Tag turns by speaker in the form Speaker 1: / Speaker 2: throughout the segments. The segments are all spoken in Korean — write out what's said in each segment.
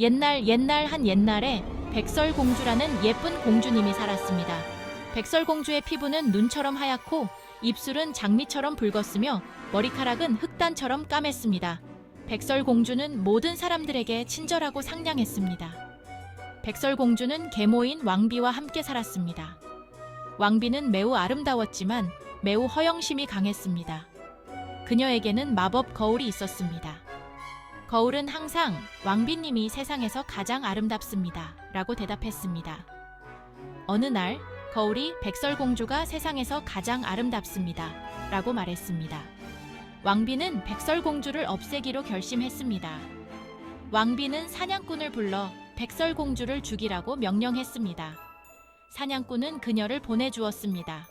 Speaker 1: 옛날 옛날 한 옛날에 백설공주라는 예쁜 공주님이 살았습니다. 백설공주의 피부는 눈처럼 하얗고 입술은 장미처럼 붉었으며 머리카락은 흑단처럼 까맸습니다. 백설공주는 모든 사람들에게 친절하고 상냥했습니다. 백설공주는 계모인 왕비와 함께 살았습니다. 왕비는 매우 아름다웠지만 매우 허영심이 강했습니다. 그녀에게는 마법 거울이 있었습니다. 거울은 항상 왕비님이 세상에서 가장 아름답습니다. 라고 대답했습니다. 어느 날 거울이 백설공주가 세상에서 가장 아름답습니다. 라고 말했습니다. 왕비는 백설공주를 없애기로 결심했습니다. 왕비는 사냥꾼을 불러 백설공주를 죽이라고 명령했습니다. 사냥꾼은 그녀를 보내주었습니다.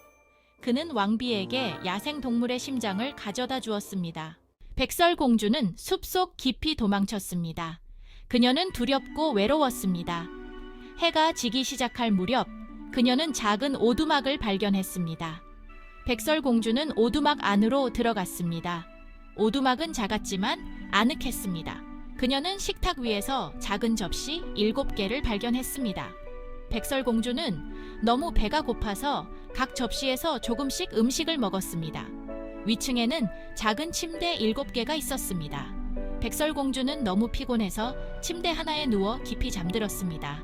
Speaker 1: 그는 왕비에게 야생동물의 심장을 가져다 주었습니다. 백설공주는 숲속 깊이 도망쳤습니다. 그녀는 두렵고 외로웠습니다. 해가 지기 시작할 무렵 그녀는 작은 오두막을 발견했습니다. 백설공주는 오두막 안으로 들어갔습니다. 오두막은 작았지만 아늑했습니다. 그녀는 식탁 위에서 작은 접시 일곱 개를 발견했습니다. 백설공주는 너무 배가 고파서 각 접시에서 조금씩 음식을 먹었습니다. 위층에는 작은 침대 7개가 있었습니다. 백설공주는 너무 피곤해서 침대 하나에 누워 깊이 잠들었습니다.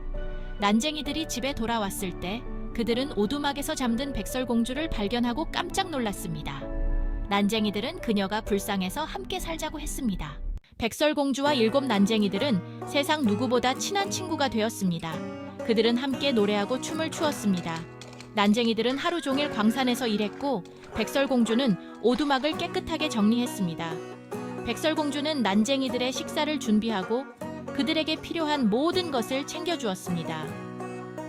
Speaker 1: 난쟁이들이 집에 돌아왔을 때 그들은 오두막에서 잠든 백설공주를 발견하고 깜짝 놀랐습니다. 난쟁이들은 그녀가 불쌍해서 함께 살자고 했습니다. 백설공주와 일곱 난쟁이들은 세상 누구보다 친한 친구가 되었습니다. 그들은 함께 노래하고 춤을 추었습니다. 난쟁이들은 하루 종일 광산에서 일했고 백설공주는 오두막을 깨끗하게 정리했습니다. 백설공주는 난쟁이들의 식사를 준비하고 그들에게 필요한 모든 것을 챙겨주었습니다.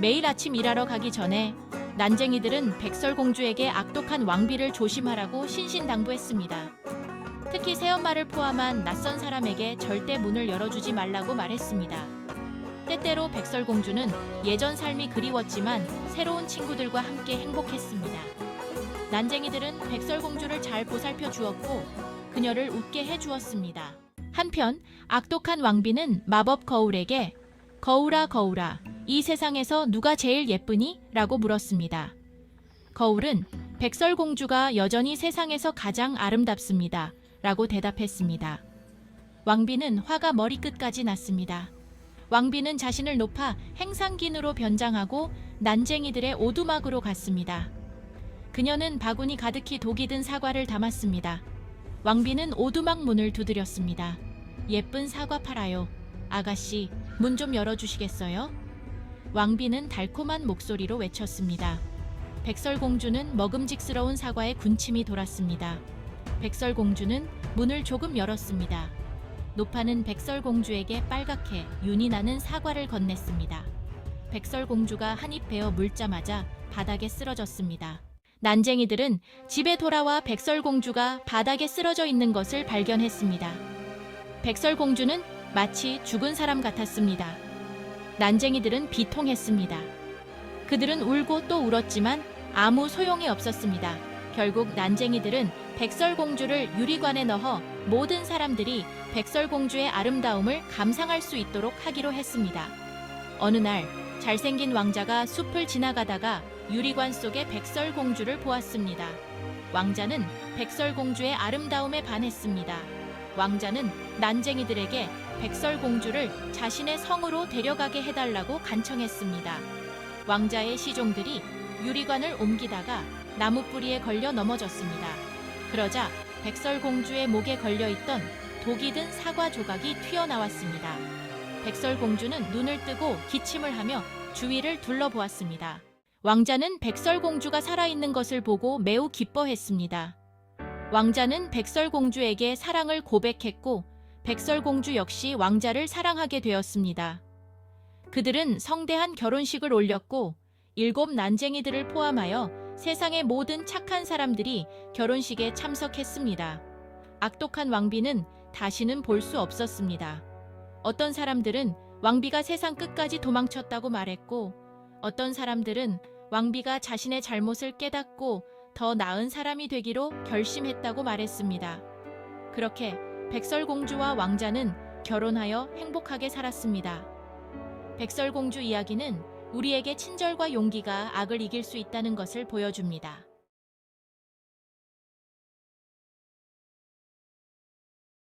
Speaker 1: 매일 아침 일하러 가기 전에 난쟁이들은 백설공주에게 악독한 왕비를 조심하라고 신신당부했습니다. 특히 새엄마를 포함한 낯선 사람에게 절대 문을 열어주지 말라고 말했습니다. 때때로 백설공주는 예전 삶이 그리웠지만 새로운 친구들과 함께 행복했습니다. 난쟁이들은 백설공주를 잘 보살펴 주었고 그녀를 웃게 해 주었습니다. 한편 악독한 왕비는 마법 거울에게 거울아 거울아 이 세상에서 누가 제일 예쁘니? 라고 물었습니다. 거울은 백설공주가 여전히 세상에서 가장 아름답습니다. 라고 대답했습니다. 왕비는 화가 머리끝까지 났습니다. 왕비는 자신을 높아 행상긴으로 변장하고 난쟁이들의 오두막으로 갔습니다. 그녀는 바구니 가득히 독이 든 사과를 담았습니다. 왕비는 오두막 문을 두드렸습니다. 예쁜 사과 팔아요. 아가씨, 문 좀 열어주시겠어요? 왕비는 달콤한 목소리로 외쳤습니다. 백설공주는 먹음직스러운 사과에 군침이 돌았습니다. 백설공주는 문을 조금 열었습니다. 노파는 백설공주에게 빨갛게 윤이 나는 사과를 건넸습니다. 백설공주가 한 입 베어 물자마자 바닥에 쓰러졌습니다. 난쟁이들은 집에 돌아와 백설공주가 바닥에 쓰러져 있는 것을 발견했습니다. 백설공주는 마치 죽은 사람 같았습니다. 난쟁이들은 비통했습니다. 그들은 울고 또 울었지만 아무 소용이 없었습니다. 결국 난쟁이들은 백설공주를 유리관에 넣어 모든 사람들이 백설공주의 아름다움을 감상할 수 있도록 하기로 했습니다. 어느 날 잘생긴 왕자가 숲을 지나가다가 유리관 속에 백설공주를 보았습니다. 왕자는 백설공주의 아름다움에 반했습니다. 왕자는 난쟁이들에게 백설공주를 자신의 성으로 데려가게 해달라고 간청했습니다. 왕자의 시종들이 유리관을 옮기다가 나무 뿌리에 걸려 넘어졌습니다. 그러자 백설공주의 목에 걸려 있던 독이 든 사과 조각이 튀어나왔습니다. 백설공주는 눈을 뜨고 기침을 하며 주위를 둘러보았습니다. 왕자는 백설공주가 살아있는 것을 보고 매우 기뻐했습니다. 왕자는 백설공주에게 사랑을 고백했고 백설공주 역시 왕자를 사랑하게 되었습니다. 그들은 성대한 결혼식을 올렸고 일곱 난쟁이들을 포함하여 세상의 모든 착한 사람들이 결혼식에 참석했습니다. 악독한 왕비는 다시는 볼 수 없었습니다. 어떤 사람들은 왕비가 세상 끝까지 도망쳤다고 말했고, 어떤 사람들은 왕비가 자신의 잘못을 깨닫고 더 나은 사람이 되기로 결심했다고 말했습니다. 그렇게 백설공주와 왕자는 결혼하여 행복하게 살았습니다. 백설공주 이야기는 우리에게 친절과 용기가 악을 이길 수 있다는 것을 보여줍니다.